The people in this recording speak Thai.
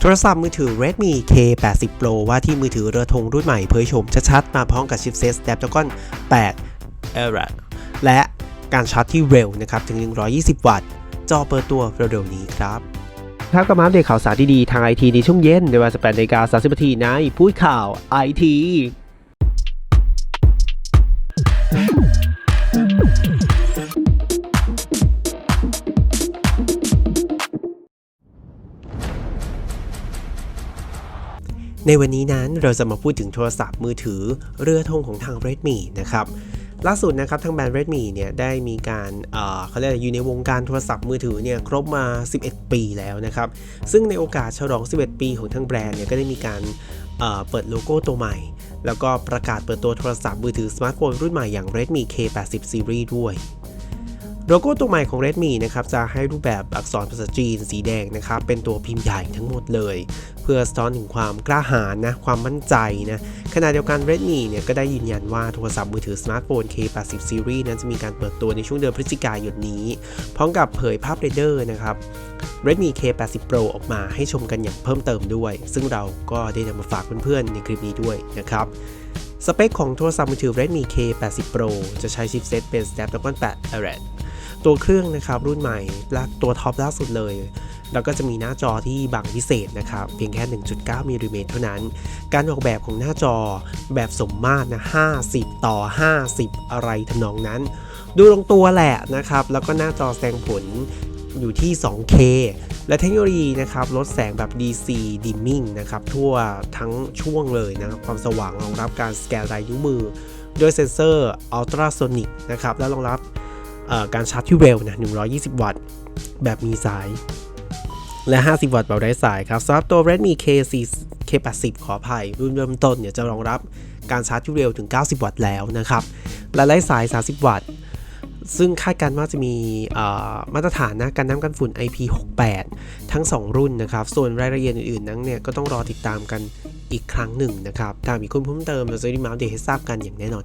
โทรศัพท์มือถือ Redmi K80 Pro ว่าที่มือถือเรือธงรุ่นใหม่เผยโฉมชัดๆ มาพร้อมกับชิปเซต Snapdragon 8 Era และการชาร์จที่เร็วนะครับถึง 120 วัตต์ จอเปิดตัวเร็วๆนี้ครับครับก็มาอัปเดตข่าวสารดีๆ ทางไอทีในช่วงเย็นในเวลา18นาฬิกา30นาทีในพูดข่าวไอที ในวันนี้นั้นเราจะมาพูดถึงโทรศัพท์มือถือเรือธงของทาง Redmi นะครับล่าสุดนะครับทางแบรนด์ Redmi เนี่ยได้มีการเขาเรียกอยู่ในวงการโทรศัพท์มือถือเนี่ยครบมา 11 ปีแล้วนะครับซึ่งในโอกาสฉลอง 11 ปีของทางแบรนด์เนี่ยก็ได้มีการเอ่อเปิดโลโก้ตัวใหม่ แล้วก็ประกาศเปิดตัวโทรศัพท์มือถือสมาร์ทโฟนรุ่นใหม่อย่าง Redmi K80 Series ด้วย โลโก้ตัวใหม่ของ Redmi นะครับจะให้รูปแบบอักษรภาษาจีนสีแดงนะครับเป็นตัวพิมพ์ใหญ่ทั้งหมดเลย เพื่อสะท้อนถึงความกล้าหาญนะความมั่นใจนะขณะเดียวกัน Redmi เนี่ยก็ได้ยืนยันว่าโทรศัพท์มือถือสมาร์ทโฟน K80 Series นั้นจะมีการเปิดตัวในช่วงเดือนพฤศจิกายนนี้ พร้อมกับเผยภาพเรดเดอร์นะครับ Redmi K80 Pro ออกมาให้ชมกันอย่างเพิ่มเติมด้วย ซึ่งเราก็ได้นำมาฝากเพื่อนๆในคลิปนี้ด้วยนะครับสเปคของโทรศัพท์มือถือ Redmi K80 Pro จะใช้ชิปเซตเป็น Snapdragon 8 Elite ตัวเครื่องนะครับรุ่นใหม่และตัวท็อปล่าสุดเลย แล้วก็จะมีหน้าจอที่บางพิเศษนะครับ เพียงแค่ 1.9มิลลิเมตรเท่านั้น การออกแบบของหน้าจอแบบสมมาตรนะ 50 ต่อ 50 อะไรทำนองนั้น ดูลงตัวแหละนะครับ แล้วก็หน้าจอแสดงผลอยู่ที่ 2K และเทคโนโลยีนะครับลดแสงแบบ DC dimming นะครับทั่วทั้งช่วงเลยนะครับความสว่างรองรับการสแกนลายนิ้วมือ ด้วยเซ็นเซอร์ ultrasonic นะครับและรองรับ การชาร์จที่เร็วนะ120 วัตต์ แบบมีสาย และ 50 วัตต์แบบไร้สายครับสำหรับตัว Redmi K4 K80 ขออภัยรุ่นเริ่มต้นเนี่ยจะรองรับการชาร์จที่เร็วถึง 90 วัตต์แล้วนะครับ และไร้สาย 30 วัตต์ซึ่งคาดการณ์ว่าจะมีมาตรฐานนะการน้ำกันฝุ่น IP68 ทั้ง 2 รุ่นนะครับ ส่วนรายละเอียดอื่นๆนั้นเนี่ยก็ต้องรอติดตามกันอีกครั้งหนึ่งนะครับถ้ามีคนเพิ่มเติมเราจะรีบมาอัปเดตให้ทราบกันอย่างแน่นอน